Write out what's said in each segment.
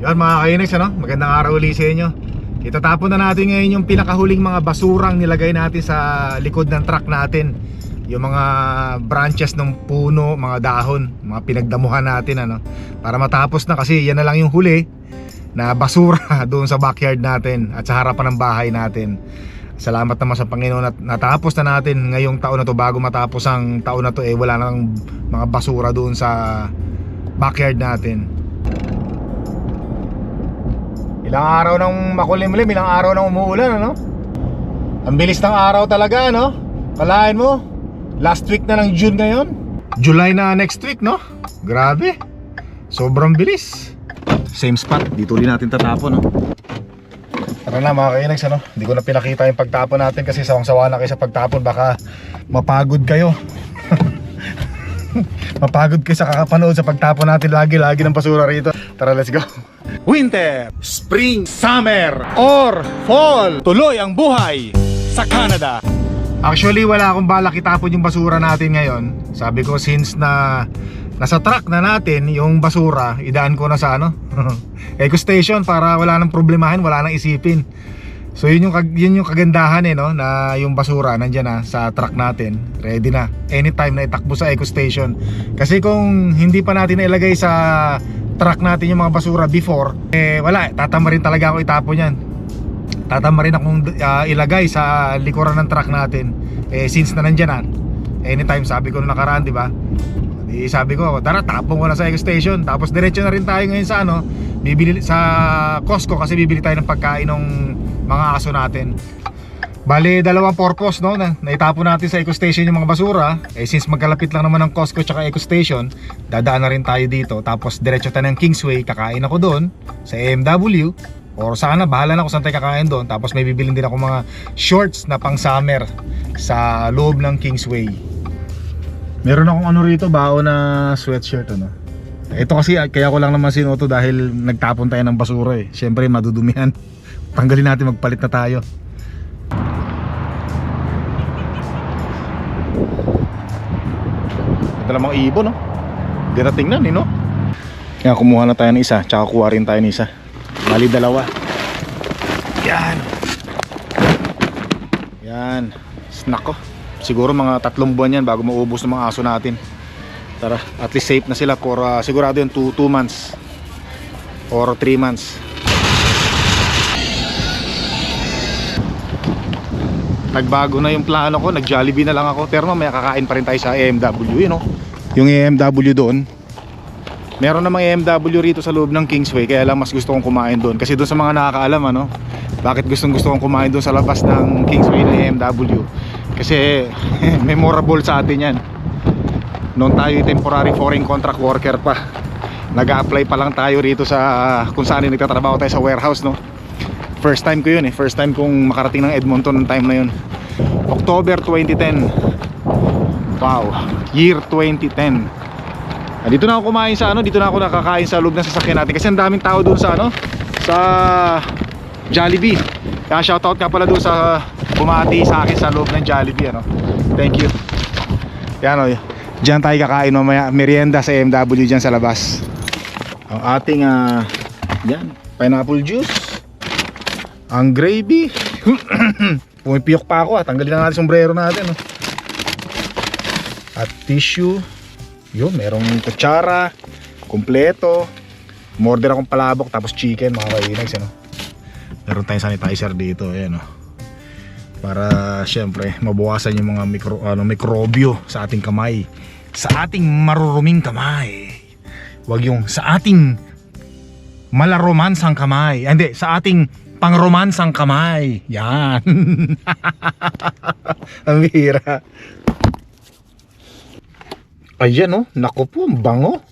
Yun mga kainex ano, magandang araw ulit sa inyo. Itatapon na natin ngayon yung pinakahuling mga basurang nilagay natin sa likod ng truck natin. Yung mga branches ng puno, mga dahon, mga pinagdamuhan natin ano? Para matapos na kasi yan na lang yung huli na basura doon sa backyard natin at sa harapan ng bahay natin. Salamat naman sa Panginoon at natapos na natin ngayong taon na to. Bago matapos ang taon na to eh wala nang mga basura doon sa backyard natin Ilang araw nang makulimlim, ilang araw nang umuulan, ano? Ang bilis ng araw talaga, no? Kalahin mo, last week na ng June ngayon. July na next week, no? Grabe. Sobrang bilis. Same spot, dito ulit natin tatapon, no? Tara na mga kainags, ano? Hindi ko na pinakita yung pagtapon natin kasi sawang-sawa na kayo sa pagtapon. Baka mapagod kayo. mapagod kayo sa kakapanood sa pagtapon natin lagi-lagi ng basura rito. Tara, let's go. Winter, Spring, Summer, or Fall. Tuloy ang buhay sa Canada. Actually, wala akong balak itapon yung basura natin ngayon. Sabi ko, since na nasa truck na natin yung basura, idaan ko na sa ano, eco station para wala nang problemahin, wala nang isipin. So yun yung, yun yung kagandahan eh no na yung basura nandiyan na sa truck natin. Ready na. Anytime na itakbo sa eco station. Kasi kung hindi pa natin nailagay sa truck natin yung mga basura before, eh wala, tatama rin talaga ako itapon yan. Tatama rin akong ah, ilagay sa likuran ng truck natin. Eh since na nandiyan na, anytime sabi ko nung nakaraan, di ba? Di sabi ko, tara tapong ko na sa station. Tapos diretso na rin tayo ngayon sa ano, bibili sa Costco kasi bibili tayo ng pagkain ng mga aso natin. Bali, dalawang purpose no, na naitapon natin sa eco station yung mga basura. Eh since magkalapit lang naman ng Costco tsaka eco station, dadaan na rin tayo dito. Tapos diretso tayo ng Kingsway, kakain ako doon sa AMW. Or sana, bahala na kung saan tayo kakain doon. Tapos may bibilin din ako mga shorts na pang summer sa loob ng Kingsway. Meron akong ano rito, bao na sweatshirt ano. Ito kasi ah, kaya ko lang naman sinuto dahil nagtapon tayo ng basura eh. Siyempre madudumihan. Tanggalin natin magpalit na tayo. Ito namang ibon no. Hindi na tingnan eh no. Kaya kumuha na tayo ng isa, tsaka kuha rin tayo ng isa. Bali dalawa. Yan. Yan. Snack ko. Siguro mga tatlong buwan yan bago maubos ng mga aso natin. Tara, at least safe na sila for uh, sigurado yung 2 months or 3 months. Nagbago na yung plano ko, nag Jollibee na lang ako. Pero mamaya kakain pa rin tayo sa AMW, yun know? Yung AMW doon. Meron namang AMW rito sa loob ng Kingsway kaya lang mas gusto kong kumain doon. Kasi doon sa mga nakakaalam ano, bakit gustong gusto kong kumain doon sa labas ng Kingsway ng AMW kasi memorable sa atin yan. Noon tayo temporary foreign contract worker pa. Nag-apply pa lang tayo rito sa kung saan nagtatrabaho tayo sa warehouse no first time ko yun eh. First time kong makarating ng Edmonton ng time na yun. October 2010 wow. Year 2010 Ah, dito na ako kumain sa ano dito na ako nakakain sa loob ng sasakyan natin. Kasi ang daming tao doon sa ano sa Jollibee. Kaya shoutout nga pala doon sa bumati sa akin sa loob ng Jollibee ano. Thank you. Yan o Diyan tayo kakain mamaya. Merienda sa MW dyan sa labas. Ang ating ah Yan. Pineapple juice Ang gravy. Pumipiyok pa ako ah. Tanggalin na natin sombrero natin oh. At tissue. Yun merong kutsara. Kompleto Morder akong palabok Tapos chicken mga kainags ano? Meron tayong sanitizer dito Ayan oh para syempre mabawasan yung mga mikro, ano, mikrobyo sa ating kamay. Sa ating maruruming kamay. Wag yung sa ating malaromansang kamay. Hindi sa ating pangromansang kamay yan ang bihira ayan oh nako po ang bango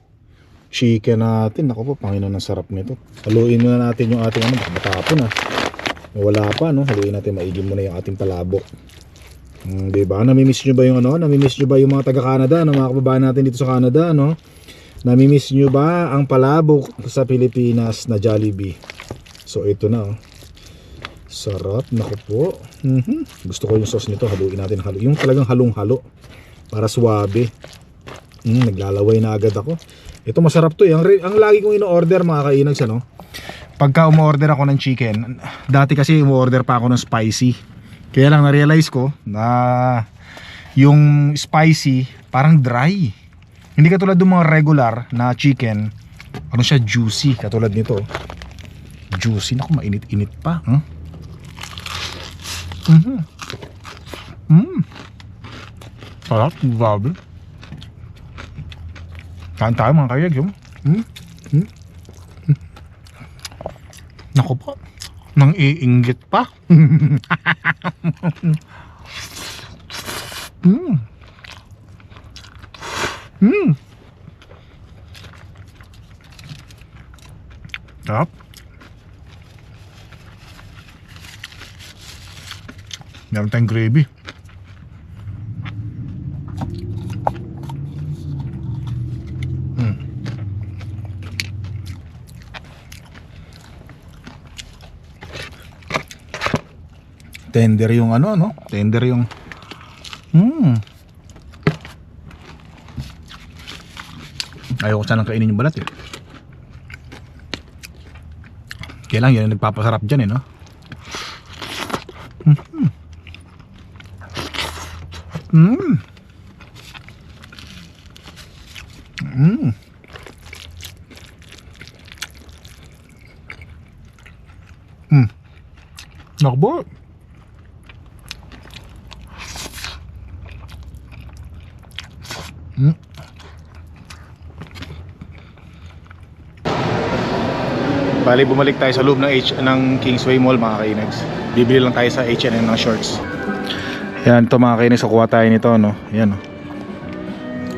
chicken natin nako po panginoon ang sarap nito haluin muna natin yung ating ano baka matapon ah wala pa no haluin natin maigi muna yung ating palabok Hmm, di ba? Namimiss nyo ba yung ano? Namimiss nyo ba yung mga taga Canada, ano, mga kababayan natin dito sa Canada, no? Namimiss nyo ba ang palabok sa Pilipinas na Jollibee? So ito na, oh. Sarap, naku po. Mhm. Gusto ko yung sauce nito, haluin natin halo. Yung talagang halong-halo para suwabe. Mm, naglalaway na agad ako. Ito masarap to eh. Ang, ang lagi kong ino-order mga kainags ano. Pagka umorder ako ng chicken, dati kasi umorder pa ako ng spicy. Kaya lang na-realize ko na yung spicy parang dry. Hindi katulad ng mga regular na chicken, ano siya juicy katulad nito. Juicy na mainit-init pa. Hmm? Mhm. Mm. Sarap, grabe. Kain tayo mga kayag yung. Hmm? Hmm? Hmm? Naku po. Nang iinggit pa. Hmm. Hmm. Sarap. Meron tayong gravy. Mm. Tender yung ano, no? Tender yung... Hmm. Ayoko sanang kainin yung balat eh. Kaya lang, yan ang nagpapasarap dyan eh, no? Mm. Mm. Mm. Nakbo. Mm. Bali bumalik tayo sa loob ng H ng Kingsway Mall mga kainags. Bibili lang tayo sa H&M ng shorts. Yan, ito mga kainis, kukuha tayo nito, no? Yan, no?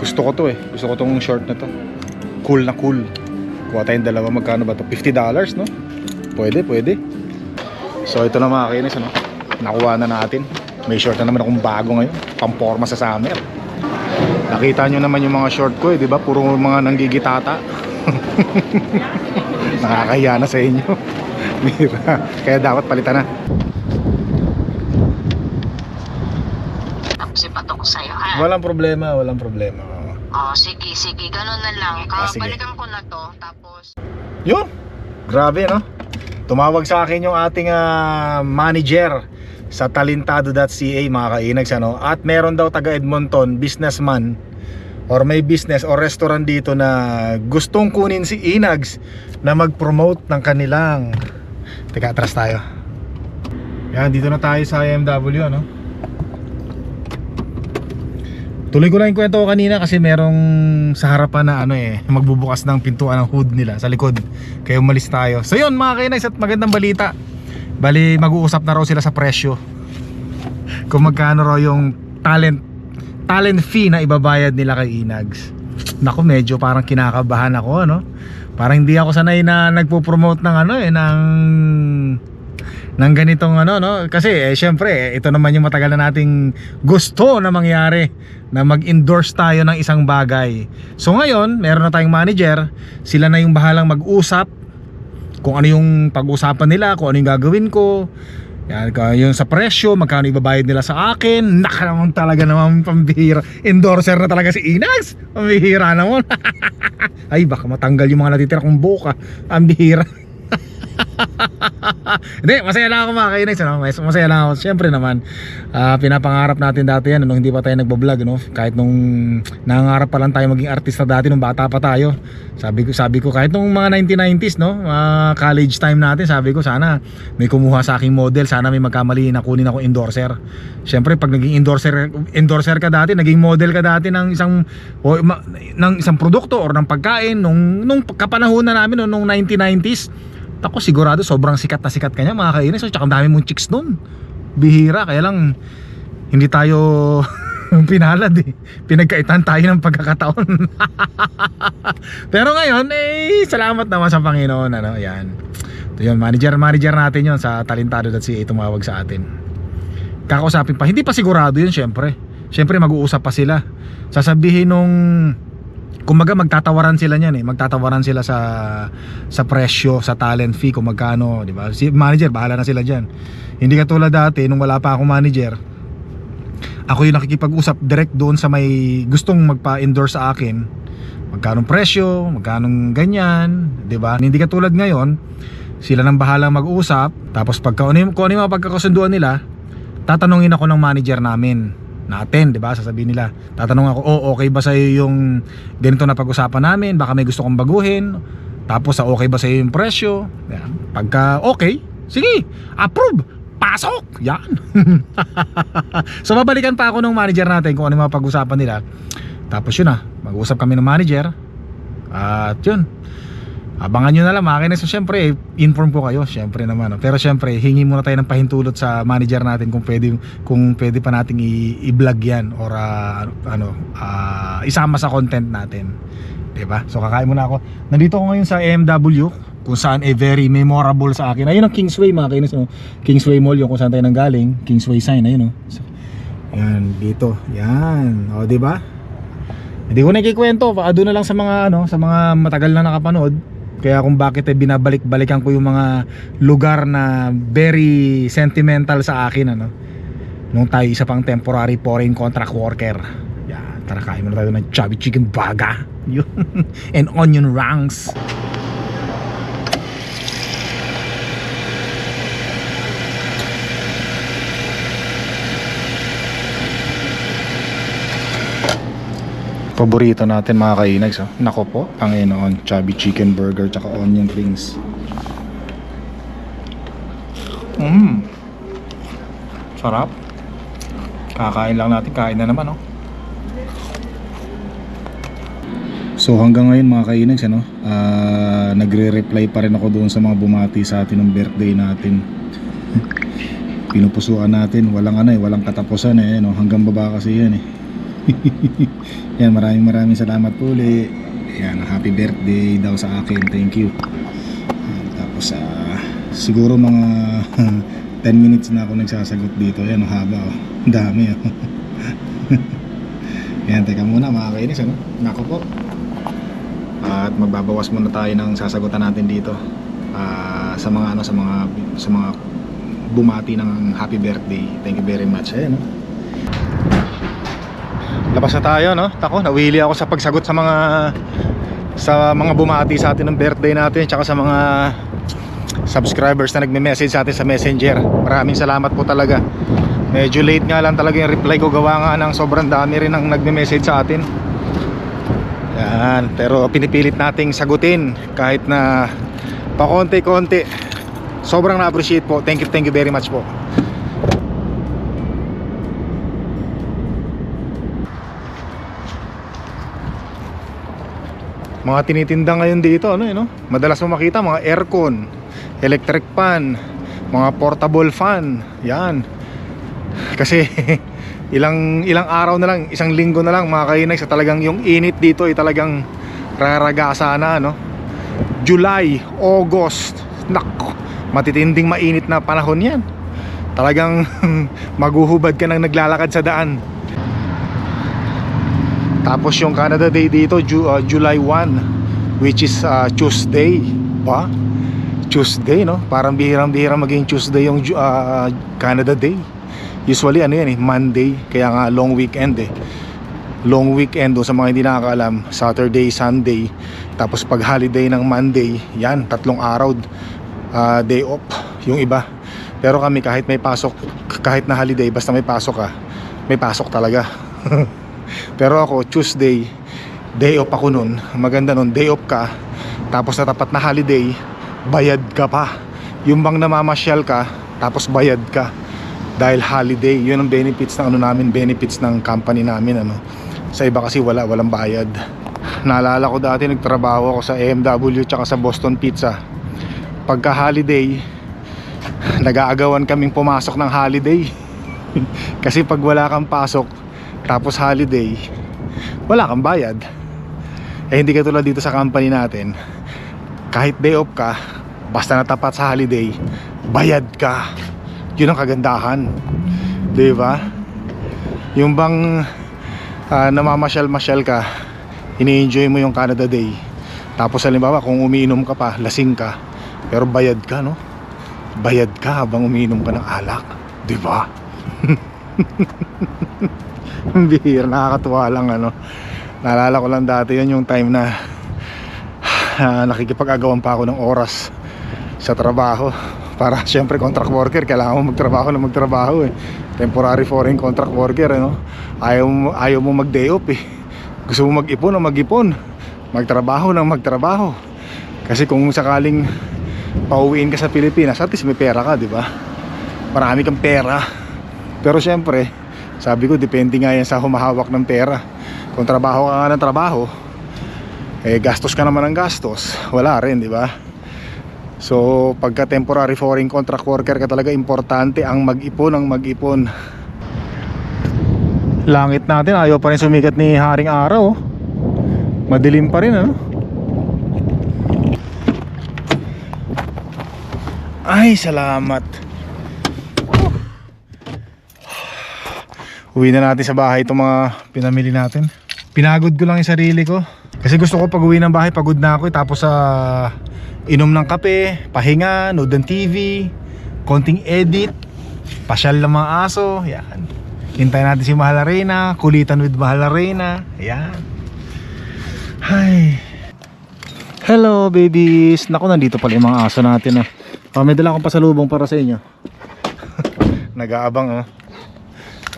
Gusto ko to eh. Gusto ko tong short na to. Cool na cool. Kuha tayong dalawa, magkano ba to? $50, no? Pwede, pwede. So, ito na mga kainis, ano? Nakuha na natin. May short na naman akong bago ngayon. Pamporma sa summer. Nakita nyo naman yung mga short ko eh, di ba? Puro mga nanggigitata. Nakakahiya na sa inyo. Kaya dapat palitan na. Tapos ipatok ko sa'yo, ha? Walang problema, walang problema. Oh, sige, sige. Ganun na lang. Ah, sige. Kabalikan ko na to. Tapos, Yun. Grabe, no? Tumawag sa akin yung ating ah, manager sa talentado.ca mga kainags ano at meron daw taga Edmonton businessman or may business or restaurant dito na gustong kunin si Inags na mag-promote ng kanilang Teka, atras tayo Yan, dito na tayo sa IMW ano Tuloy ko lang yung kwento ko kanina kasi merong sa harapan na ano eh, magbubukas ng pintuan ng hood nila sa likod. Kaya umalis tayo. So yun mga kainags at magandang balita. Bali mag-uusap na raw sila sa presyo. Kung magkano raw yung talent talent fee na ibabayad nila kay Inags. Nako medyo parang kinakabahan ako ano. Parang hindi ako sanay na nagpo-promote ng ano eh ng ng ganitong ano no kasi eh syempre eh, ito naman yung matagal na nating gusto na mangyari na mag-endorse tayo ng isang bagay. So ngayon, meron na tayong manager, sila na yung bahalang mag-usap kung ano yung pag-usapan nila, kung ano yung gagawin ko. Yan, ka- yung sa presyo, magkano ibabayad nila sa akin. Naka naman talaga naman pambihira. Endorser na talaga si Inags. Pambihira naman. Ay, baka matanggal yung mga natitira kong buka. Ang bihira. Hindi, masaya lang ako mga kainags ano? Mas- Masaya lang ako Siyempre naman ah, Pinapangarap natin dati yan Nung hindi pa tayo nagbablog no? Kahit nung nangangarap pa lang tayo maging artista dati Nung bata pa tayo Sabi ko, sabi ko kahit nung mga 1990s no? Mga college time natin Sabi ko sana may kumuha sa aking model Sana may magkamali na kunin ako endorser Siyempre pag naging endorser Endorser ka dati Naging model ka dati ng isang o, ma, Ng isang produkto or ng pagkain Nung, nung kapanahon na namin no, Nung 1990s ako sigurado sobrang sikat na sikat kanya mga kainis. So, tsaka ang dami mong chicks nun. Bihira. Kaya lang hindi tayo pinalad eh. Pinagkaitan tayo ng pagkakataon. Pero ngayon, eh, salamat naman sa Panginoon. Ano, yan. Ito yun, manager, manager natin yon sa talentado.ca tumawag sa atin. Kakausapin pa. Hindi pa sigurado yun, syempre. Syempre, mag-uusap pa sila. Sasabihin nung kumbaga magtatawaran sila niyan eh. Magtatawaran sila sa sa presyo sa talent fee kung magkano di ba? Si manager bahala na sila diyan hindi katulad dati nung wala pa akong manager ako yung nakikipag-usap direct doon sa may gustong magpa-endorse sa akin. Magkano presyo, magkano ganyan, 'di ba? Hindi katulad ngayon, sila nang bahala mag-usap, tapos pagka ano yung, kung ano yung mga pagkakasunduan nila, tatanungin ako ng manager namin natin, 'di ba? Sasabihin nila, tatanong ako, "Oh, okay ba sa yung ganito na pag-usapan namin? Baka may gusto kong baguhin." Tapos sa okay ba sa yung presyo? Yan. Pagka okay, sige, approve. Pasok! Yan. so babalikan pa ako ng manager natin kung ano yung mga pag-usapan nila. Tapos yun na, mag-usap kami ng manager. At yun. Abangan nyo na lang mga. So syempre, inform ko kayo. Syempre naman. Pero syempre, hingi muna tayo ng pahintulot sa manager natin kung pwede, kung pwede pa nating i-vlog yan or ah, ano, ah, isama sa content natin. 'Di ba? So kakain muna ako. Nandito ako ngayon sa AMW kung saan eh very memorable sa akin. Ayun ang Kingsway mga kainis. No? Kingsway Mall yung kung saan tayo nanggaling. Kingsway sign. Ayun no. So, yan, dito. Yan. O, di ba? Hindi ko na ikikwento, baka doon na lang sa mga ano, sa mga matagal na nakapanood. Kaya kung bakit eh binabalik-balikan ko yung mga lugar na very sentimental sa akin ano. Nung tayo isa pang temporary foreign contract worker. Yan, tara kain muna tayo ng chubby chicken baga. Yun. And onion ranks. Paborito natin mga kainags oh. Nako po, Panginoon Chubby chicken burger tsaka onion rings. Mmm Sarap. Kakain lang natin, kain na naman oh. So hanggang ngayon mga kainags ano, ah, nagre-reply pa rin ako doon sa mga bumati sa atin ng birthday natin. Pinupusuan natin, walang ano eh, walang katapusan eh, no? hanggang baba kasi yan eh yan, maraming maraming salamat po uli. Yan, happy birthday daw sa akin. Thank you. Yan, tapos ah, siguro mga 10 minutes na ako nagsasagot dito. Yan, haba oh. Dami oh. Yan, teka muna mga kainis ano. Nako po. At magbabawas muna tayo ng sasagutan natin dito. Ah, sa mga ano sa mga sa mga bumati ng happy birthday. Thank you very much. Ayan, oh. Labas na tayo no. Tako, nawili ako sa pagsagot sa mga sa mga bumati sa atin ng birthday natin tsaka sa mga subscribers na nagme-message sa atin sa Messenger. Maraming salamat po talaga. Medyo late nga lang talaga yung reply ko gawa nga ng sobrang dami rin ang nagme-message sa atin. Yan, pero pinipilit nating sagutin kahit na pakonti-konti. Sobrang na-appreciate po. Thank you, thank you very much po. Mga tinitinda ngayon dito ano yun no? madalas mo makita mga aircon electric fan mga portable fan yan. Kasi ilang ilang araw na lang isang linggo na lang mga kainag sa talagang yung init dito ay talagang raragasa na no July, August nak matitinding mainit na panahon yan. Talagang maguhubad ka nang naglalakad sa daan tapos yung Canada Day dito Ju- uh, July 1 which is uh, Tuesday pa. Tuesday no? Parang bihirang-bihirang maging Tuesday yung uh, Canada Day. Usually ano yan eh Monday. Kaya nga long weekend eh. Long weekend o sa mga hindi nakakaalam. Saturday, Sunday. Tapos pag holiday ng Monday yan tatlong araw uh, day off yung iba. Pero kami kahit may pasok kahit na holiday basta may pasok ka may pasok talaga pero ako Tuesday day off ako nun. Maganda nun day off ka. Tapos sa tapat na holiday bayad ka pa. Yung bang namamasyal ka tapos bayad ka. Dahil holiday yun ang benefits ng ano namin benefits ng company namin ano. Sa iba kasi wala walang bayad. Naalala ko dati nagtrabaho ako sa AMW tsaka sa Boston Pizza. Pagka holiday nag-aagawan kaming pumasok ng holiday. Kasi pag wala kang pasok tapos holiday wala kang bayad. Eh hindi katulad dito sa company natin. Kahit day off ka basta natapat sa holiday bayad ka. Yun ang kagandahan. Di ba? Yung bang ah, namamasyal-masyal ka ini-enjoy mo yung Canada Day. Tapos halimbawa kung umiinom ka pa lasing ka pero bayad ka no? Bayad ka habang umiinom ka ng alak. Di ba bihira nakakatuwa lang ano Naalala ko lang dati yun yung time na ah, nakikipag-agawan pa ako ng oras sa trabaho. Para syempre contract worker, kailangan mo magtrabaho na magtrabaho eh. Temporary foreign contract worker, ano? Ayaw, mo- ayaw mo mag-day off eh. Gusto mo mag-ipon o mag-ipon. Magtrabaho ng magtrabaho. Kasi kung sakaling pauwiin ka sa Pilipinas, at least may pera ka, di ba? Marami kang pera. Pero syempre, sabi ko, depende nga yan sa humahawak ng pera. Kung trabaho ka nga ng trabaho, eh gastos ka naman ng gastos. Wala rin, di ba? So, pagka temporary foreign contract worker ka talaga, importante ang mag-ipon, ang mag-ipon. Langit natin, ayaw pa rin sumikat ni Haring Araw. Madilim pa rin, ano? Ay, salamat. Uwi na natin sa bahay itong mga pinamili natin. Pinagod ko lang yung sarili ko. Kasi gusto ko pag uwi ng bahay, pagod na ako eh. Tapos sa inom ng kape, pahinga, nood ng TV, konting edit, pasyal ng mga aso, yan. Hintayin natin si Mahal Arena, kulitan with Mahal Arena, yan. Hi. Hello babies. Naku, nandito pala yung mga aso natin ah. Oh, may dala akong pasalubong para sa inyo. Nag-aabang oh.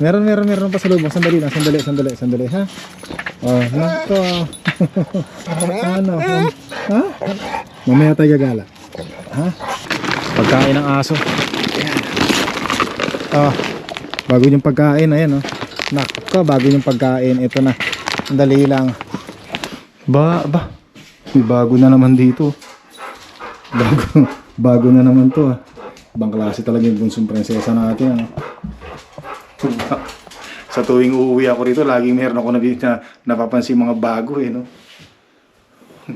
Meron, meron, meron pa sa loob. Sandali lang, sandali, sandali, sandali, ha? Oh, nako. ano? Ha? Mamaya tayo gagala. Ha? Pagkain ng aso. Ayan. Oh, bago yung pagkain, ayan oh. Nako, bago yung pagkain. Ito na. Sandali lang. Ba, ba. May bago na naman dito. Bago, bago na naman to ah. Ibang klase talaga yung bunsong prinsesa natin ano. Sa tuwing uuwi ako rito, laging meron ako na napapansin mga bago eh, no?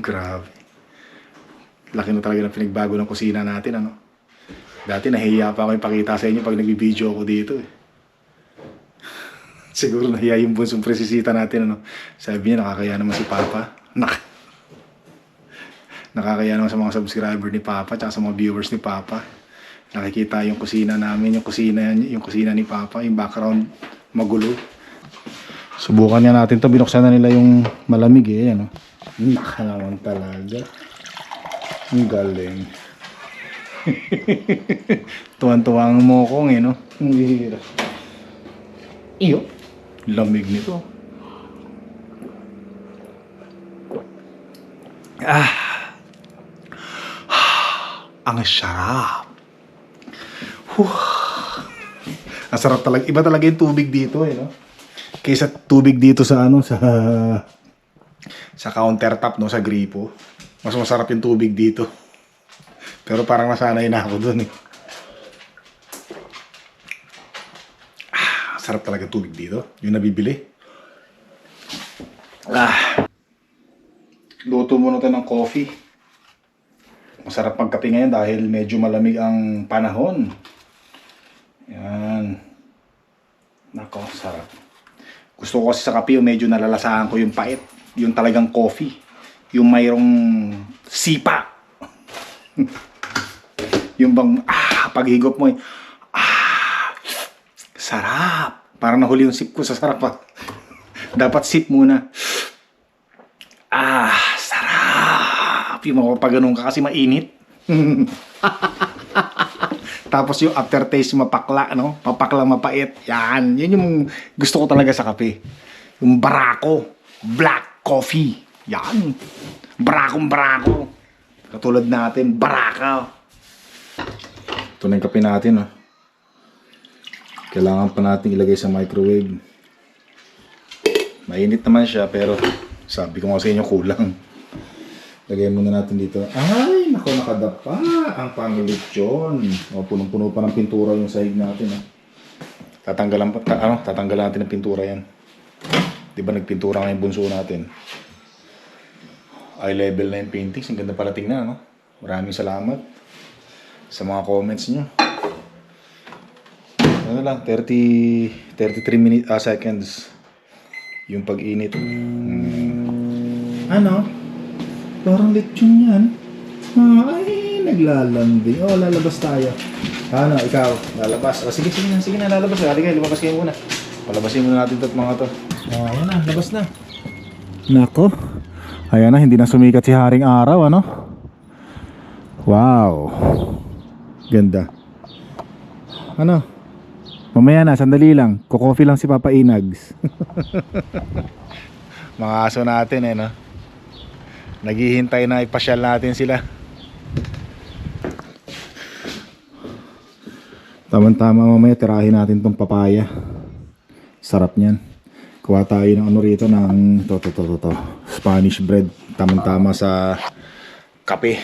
Grabe. Laki na talaga ng pinagbago ng kusina natin, ano? Dati nahihiya pa ako ipakita sa inyo pag nagbibideo ako dito eh. Siguro nahiya yung bunsong presisita natin, ano? Sabi niya, nakakaya naman si Papa. Nak nakakaya naman sa mga subscriber ni Papa tsaka sa mga viewers ni Papa. Nakikita yung kusina namin, yung kusina, yung kusina ni Papa, yung background magulo. Subukan nga natin to binuksan na nila yung malamig eh, ano. Naka naman talaga. Ang galing. Tuwan-tuwa ang mokong eh, no? Ang hihira. Iyo. Lamig nito. Ah. Ang sarap. Huh. Ang sarap talaga. Iba talaga yung tubig dito eh, no? Kaysa tubig dito sa ano, sa sa countertop, no, sa gripo. Mas masarap yung tubig dito. Pero parang nasanay na ako dun eh. Ah, sarap talaga tubig dito. Yung nabibili. Ah. Luto muna tayo ng coffee. Masarap magkape ngayon dahil medyo malamig ang panahon. Yan. Nako, sarap. Gusto ko kasi sa kape medyo nalalasahan ko yung pait. Yung talagang coffee. Yung mayroong sipa. yung bang, ah, paghigop mo eh. Ah, sarap. Parang nahuli yung sip ko sa sarap ah. Dapat sip muna. Ah, sarap. Yung mapapaganon ka kasi mainit. Tapos yung aftertaste mapakla, no? Mapakla mapait. Yan. Yan yung gusto ko talaga sa kape. Yung barako. Black coffee. Yan. Barakong barako. Katulad natin, baraka. Ito na yung kape natin, ah. Kailangan pa natin ilagay sa microwave. Mainit naman siya, pero sabi ko nga sa inyo, kulang. Lagay muna natin dito. Ay, nako nakadapa. Ang pangulit yun. O, punong-puno pa ng pintura yung sahig natin. Ah. Tatanggalan pa, ta- ano, tatanggalan natin ng pintura yan. Di ba nagpintura nga bunso natin? Eye level na yung paintings. Ang ganda pala tingnan, no? Maraming salamat sa mga comments nyo. Ano lang, 30, 33 minutes, ah, seconds yung pag-init. Hmm. Ano? Parang lechon yan. Ah, ay, naglalambing. Oh, lalabas tayo. Ano, ikaw, lalabas. Oh, sige, sige na, sige na, lalabas. Halika, lumabas kayo muna. Palabasin muna natin ito mga to. Oh, yan na, labas na. Nako. Ayan na, hindi na sumikat si Haring Araw, ano? Wow. Ganda. Ano? Mamaya na, sandali lang. Kukofi lang si Papa Inags. Mga aso natin eh, no? Naghihintay na ipasyal natin sila. Tama-tama mamaya tirahin natin tong papaya. Sarap niyan. Kuha tayo ng ano rito ng to to to to, to. Spanish bread. Tama-tama sa kape.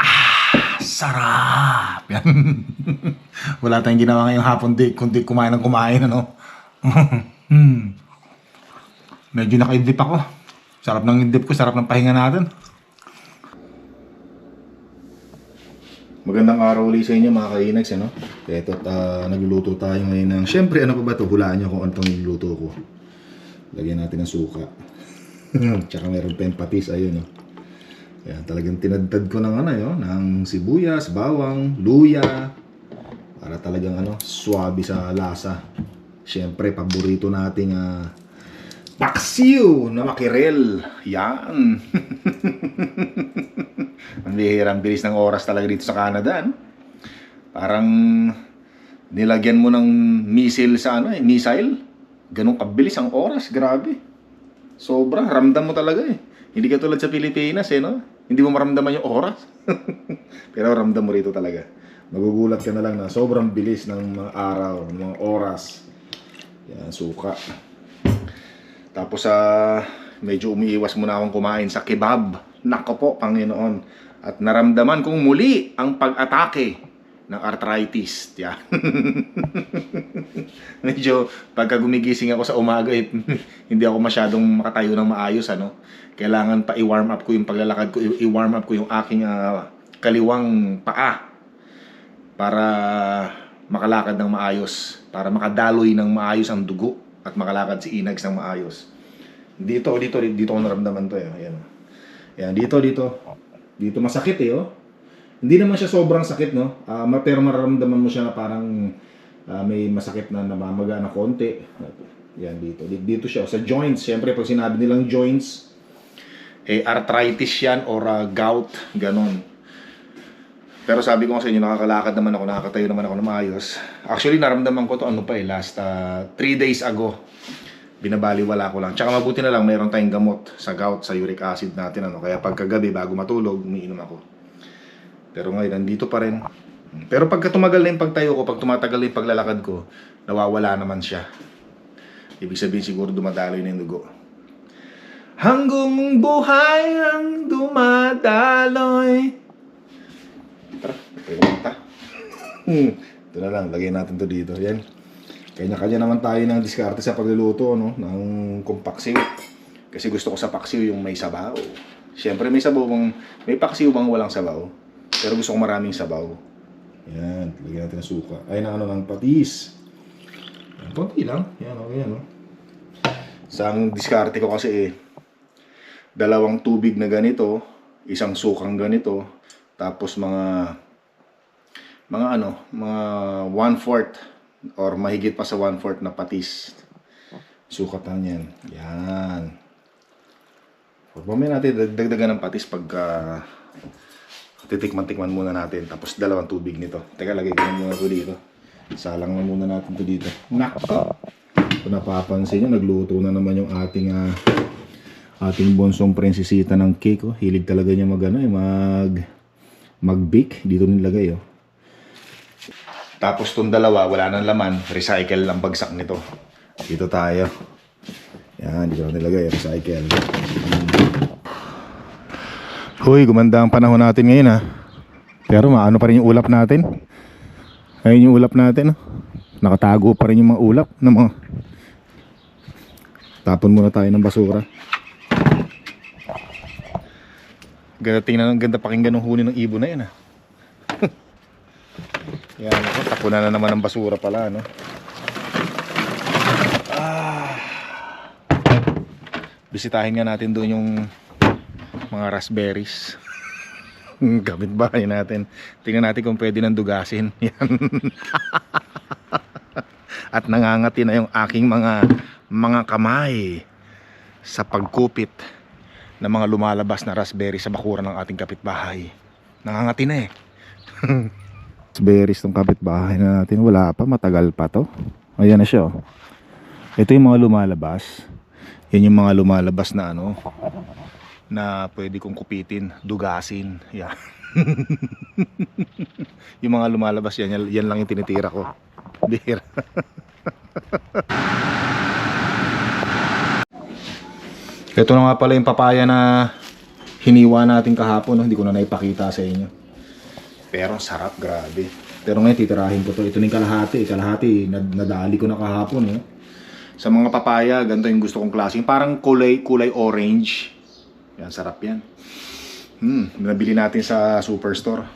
Ah, sarap. Yan. Wala tayong ginawa ngayong hapon di kundi kumain ng kumain ano. hmm. Medyo nakaidlip ako. Sarap ng idlip ko, sarap ng pahinga natin. Magandang araw ulit sa inyo mga kainags, ano? Ito, uh, nagluluto tayo ngayon ng... Siyempre, ano pa ba ito? Hulaan nyo kung ano itong niluluto ko. Lagyan natin ng suka. Tsaka meron yung patis, ayun, no? Kaya talagang tinadtad ko ng ano, yun, ng sibuyas, bawang, luya. Para talagang ano, swabe sa lasa. Siyempre, paborito nating uh, paksiw na makirel. Yan. Ang bihirang bilis ng oras talaga dito sa Canada. Ano? Parang nilagyan mo ng missile sa ano eh, missile. Ganun kabilis ang oras, grabe. Sobra, ramdam mo talaga eh. Hindi ka tulad sa Pilipinas eh, no? Hindi mo maramdaman yung oras. Pero ramdam mo rito talaga. Magugulat ka na lang na sobrang bilis ng mga araw, ng mga oras. Yan, suka. Tapos sa medyo umiiwas muna akong kumain sa kebab. Nako po, Panginoon. At naramdaman kong muli ang pag-atake ng arthritis. Yan. medyo pagka gumigising ako sa umaga, eh, hindi ako masyadong makatayo ng maayos. Ano? Kailangan pa i-warm up ko yung paglalakad ko, i-warm up ko yung aking ah, kaliwang paa para makalakad ng maayos, para makadaloy ng maayos ang dugo at makalakad si Inags ng maayos. Dito, dito, dito ko naramdaman to eh. Ayan. Ayan, dito, dito. Dito masakit eh, oh. Hindi naman siya sobrang sakit, no? Ma- pero mararamdaman mo siya na parang ah, may masakit na namamaga na konti. Yan, dito. Dito, siya. Sa joints, syempre, pag sinabi nilang joints, eh, arthritis yan or ah, gout, ganon. Pero sabi ko sa inyo, nakakalakad naman ako, nakakatayo naman ako na maayos. Actually, naramdaman ko to ano pa eh, last 3 days ago. Binabaliwala ko lang. Tsaka mabuti na lang, mayroon tayong gamot sa gout, sa uric acid natin. Ano. Kaya pagkagabi, bago matulog, umiinom ako. Pero ngayon, nandito pa rin. Pero pagka tumagal na yung pagtayo ko, pag tumatagal na yung paglalakad ko, nawawala naman siya. Ibig sabihin siguro dumadaloy na yung dugo. Hanggang buhay ang dumadaloy. Tara, tayo kumanta. Hmm, ito na lang, lagay natin to dito. Yan. Kanya-kanya naman tayo ng diskarte sa pagluluto no, ng kung paksiw. Kasi gusto ko sa paksiw yung may sabaw. Siyempre may sabaw bang, may paksiw bang walang sabaw. Pero gusto ko maraming sabaw. Yan, lagyan natin ng suka. Ay, na ano ng patis. Yan, konti lang. Yan, okay, yan, no? Sa ang diskarte ko kasi eh, dalawang tubig na ganito, isang sukang ganito, tapos mga mga ano, mga one-fourth or mahigit pa sa one-fourth na patis. Sukatan yan. Yan. Huwag mamaya natin dagdagan ng patis pagka titikman-tikman muna natin. Tapos dalawang tubig nito. Teka, lagay ko na muna ito dito. Salang na muna natin ito dito. Nako! Kung napapansin nyo, nagluto na naman yung ating ah, ating bonsong prinsesita ng cake. Oh. Hilig talaga niya mag, ano, eh, mag, mag-bake. Dito nilagay. Oh. Tapos tong dalawa, wala nang laman. Recycle lang bagsak nito. Dito tayo. Yan, dito nilagay. Recycle. Hoy, gumanda ang panahon natin ngayon ha. Pero maano pa rin yung ulap natin. Ayun yung ulap natin. oh. Nakatago pa rin yung mga ulap ng mga Tapon muna tayo ng basura. Ganda tingnan ang ganda pakinggan ng huni ng ibon na yan ha. Yan ako, tapunan na naman ng basura pala no. Ah. Bisitahin nga natin doon yung mga raspberries. Gamit bahay natin. Tingnan natin kung pwede nang dugasin. Yan. At nangangati na yung aking mga mga kamay sa pagkupit ng mga lumalabas na raspberry sa bakuran ng ating kapitbahay. Nangangati na eh. raspberries tong kapitbahay na natin. Wala pa, matagal pa to. Ayan na siya. oh. Ito yung mga lumalabas. Yan yung mga lumalabas na ano, na pwede kong kupitin, dugasin. Yan. yung mga lumalabas yan, yan, lang yung tinitira ko. Bihira. Ito na nga pala yung papaya na hiniwa natin kahapon, hindi ko na naipakita sa inyo. Pero ang sarap, grabe. Pero ngayon titirahin ko to. Ito na kalahati. Kalahati, nad nadali ko na kahapon. Eh. Sa mga papaya, ganito yung gusto kong klase. Parang kulay, kulay orange. Yan, sarap yan. Hmm, nabili natin sa superstore.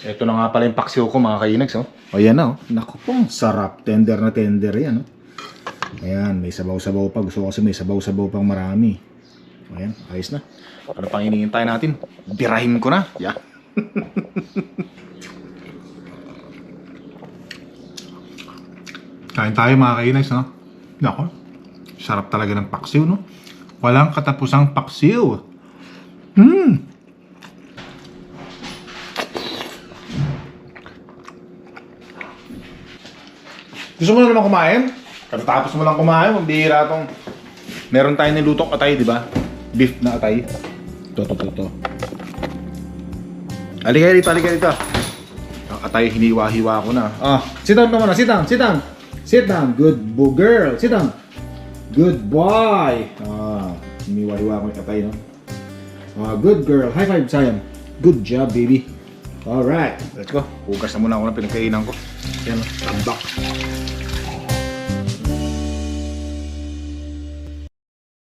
Ito na nga pala yung paksiw ko mga kainags. Oh. O yan na. Oh. Naku po, sarap. Tender na tender yan. Oh. Ayan, may sabaw-sabaw pa. Gusto ko kasi may sabaw-sabaw pang marami. Ayan, ayos na. Ano pang hinihintay natin? Birahin ko na. Yeah. Kain tayo mga kainags, no? Nako, sarap talaga ng paksiw, no? Walang katapusang paksiw. Hmm. Gusto mo na naman kumain? Katatapos mo lang kumain, magbihira tong... Meron tayong nilutong atay, di ba? Beef na atay. Ito, ito, ito. Halika dito, halika dito. Ang atay, hiniwa-hiwa ko na. Ah, sit down ka muna, sit down, sit down. Sit down, good bo girl, sit down. Good boy. Ah, hiniwa-hiwa ko yung atay, no? Ah, good girl. High five, Sayang. Good job, baby. Alright, let's go. Hugas na muna ako ng pinagkainan ko. Yan, tambak.